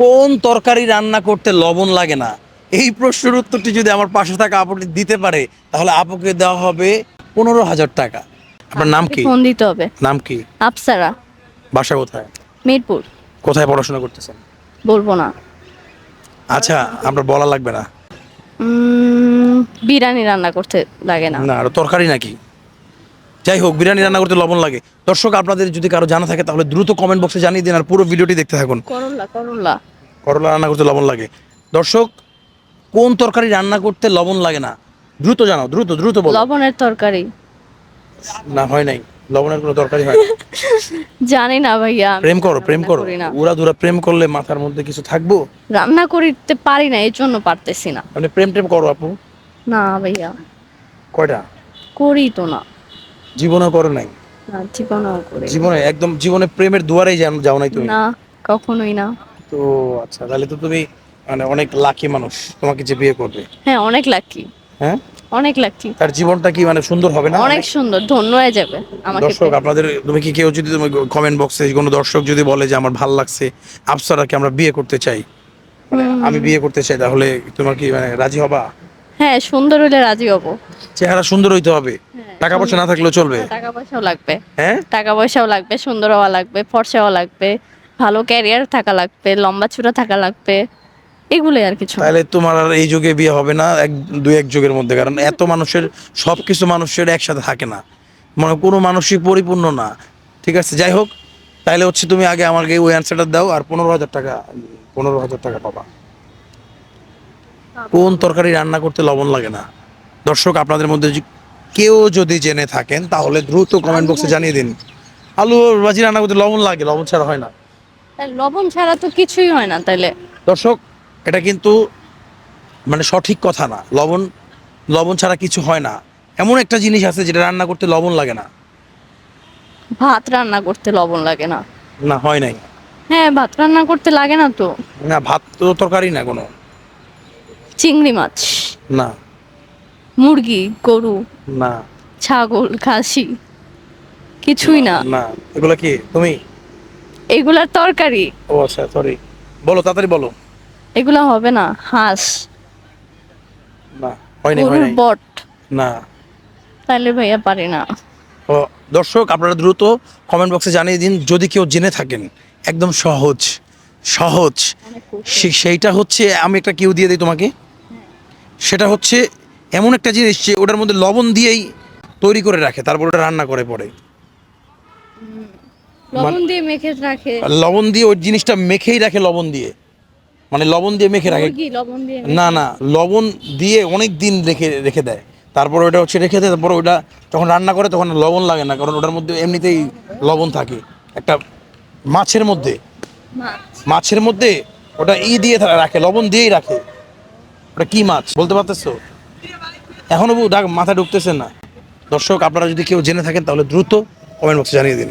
কোন তরকারি রান্না করতে লবণ লাগে না? এই প্রশ্নের উত্তরটি যদি আমার পাশে থাকা আপুটি দিতে পারে তাহলে আপুকে দেওয়া হবে পনেরো হাজার টাকা। আপনার নাম কি? ফোন দিতে হবে। নাম কি? আপসারা বাসা কোথায়? মিরপুর। কোথায় পড়াশোনা করতেছেন? বলব না। আচ্ছা আপনার বলা লাগবে না? বিরিয়ানি রান্না করতে লাগে না। না আর তরকারি নাকি? যাই হোক বিরিয়ানি রান্না করতে লবণ লাগে। দর্শক আপনাদের যদি কারও জানা থাকে তাহলে দ্রুত কমেন্ট বক্সে জানিয়ে দিন আর পুরো ভিডিওটি দেখতে থাকুন। করল্লা করল্লা করলা রান্না করতে লবণ লাগে। দর্শক কোন তরকারি রান্না করতে লবণ লাগে না? দ্রুত জানাও দ্রুত দ্রুত বলো। লবণের তরকারি। না হয় নাই। লবণের কোনো তরকারি হয়। জানি না ভাইয়া প্রেম করো প্রেম করো। উড়া দুরা প্রেম করলে মাথার মধ্যে কিছু থাকব? রান্না করতে পারি না এই জন্য পারতেছি না। আপনি প্রেম টেম করো আপু। না ভাইয়া। কয়টা? করি তো না। জীবনে করো নাই। না জীবনেও করি জীবনে একদম জীবনে প্রেমের দুয়ারেই যাও- যাও নাই তুমি? না কখনোই না। তো আচ্ছা তাহলে তো তুমি মানে অনেক লাকি মানুষ তোমাকে যে বিয়ে করবে। হ্যাঁ অনেক লাকি হ্যাঁ? অনেক লাকি তার জীবনটা কি মানে সুন্দর হবে না? অনেক সুন্দর ধন্য হয়ে যাবে আমাকে দর্শক পেয়ে। আপনাদের তুমি কি কেউ যদি তুমি কমেন্ট বক্সে কোনো দর্শক যদি বলে যে আমার ভালো লাগছে আফসারাকে আমরা বিয়ে করতে চাই মানে আমি বিয়ে করতে চাই তাহলে তোমার কি মানে রাজি হবা? হ্যাঁ সুন্দর হলে রাজি হব। চেহারা সুন্দর হইতে হবে। টাকা পয়সা না থাকলেও চলবে? টাকা পয়সাও লাগবে। হ্যাঁ? টাকা পয়সাও লাগবে সুন্দর হওয়া লাগবে ফর্সা হওয়া লাগবে ভালো ক্যারিয়ার থাকা লাগবে লম্বা চূড়া থাকা লাগবে এগুলোই আর কিছু তাহলে তোমার আর এই যুগে বিয়ে হবে না এক দুই এক যুগের মধ্যে কারণ এত মানুষের সব কিছু মানুষের একসাথে থাকে না। মানে কোনো মানুষই পরিপূর্ণ না। ঠিক আছে যাই হোক তাহলে হচ্ছে তুমি আগে আমাকে ওই অ্যান্সারটা দাও আর পনেরো হাজার টাকা পনেরো হাজার টাকা পাবা। কোন তরকারি রান্না করতে লবণ লাগে না? দর্শক আপনাদের মধ্যে যে কেউ যদি জেনে থাকেন তাহলে দ্রুত কমেন্ট বক্সে জানিয়ে দিন। আলু ভাজি রান্না করতে লবণ লাগে লবণ ছাড়া হয় না। লবণ ছাড়া তো কিছুই হয় না তাইলে। দর্শক এটা কিন্তু মানে সঠিক কথা না। লবণ লবণ ছাড়া কিছু হয় না। এমন একটা জিনিস আছে যেটা রান্না করতে লবণ লাগে না। ভাত রান্না করতে লবণ লাগে না। না হয় নাই। হ্যাঁ ভাত রান্না করতে লাগে না তো। না ভাত তো তরকারি না কোনো। চিংড়ি মাছ। না। মুরগি গরু না ছাগল খাসি কিছুই না। না এগুলো কি তুমি? এগুলার তরকারি। ও আচ্ছা সরি বলো তাড়াতাড়ি বলো। এগুলা হবে না হাঁস। না হয় নাই হয় নাই। বট। না। তাহলে ভাইয়া পারি না। ও দর্শক আপনারা দ্রুত কমেন্ট বক্সে জানিয়ে দিন যদি কেউ জেনে থাকেন একদম সহজ সহজ। সেইটা হচ্ছে আমি একটা কিউ দিয়ে দিই তোমাকে। সেটা হচ্ছে এমন একটা জিনিস যে ওটার মধ্যে লবণ দিয়েই তৈরি করে রাখে তারপর ওটা রান্না করে পরে লবণ দিয়ে মেখে রাখে। লবণ দিয়ে ওই জিনিসটা মেখেই রাখে লবণ দিয়ে। মানে লবণ দিয়ে মেখে রাখে। দিয়ে না না লবণ দিয়ে অনেক দিন রেখে রেখে দেয়। তারপর ওটা হচ্ছে রেখে দেয় তারপর ওটা যখন রান্না করে তখন লবণ লাগে না কারণ ওটার মধ্যে এমনিতেই লবণ থাকে। একটা মাছের মধ্যে। মাছের মধ্যে ওটা ই দিয়ে রাখে লবণ দিয়েই রাখে। ওটা কি মাছ? বলতে পারতেছো? এখনও বউ ডাক মাথা ঢুকতেছে না। দর্শক, আপনারা যদি কেউ জেনে থাকেন, তাহলে দ্রুত কমেন্ট বক্সে জানিয়ে দিন।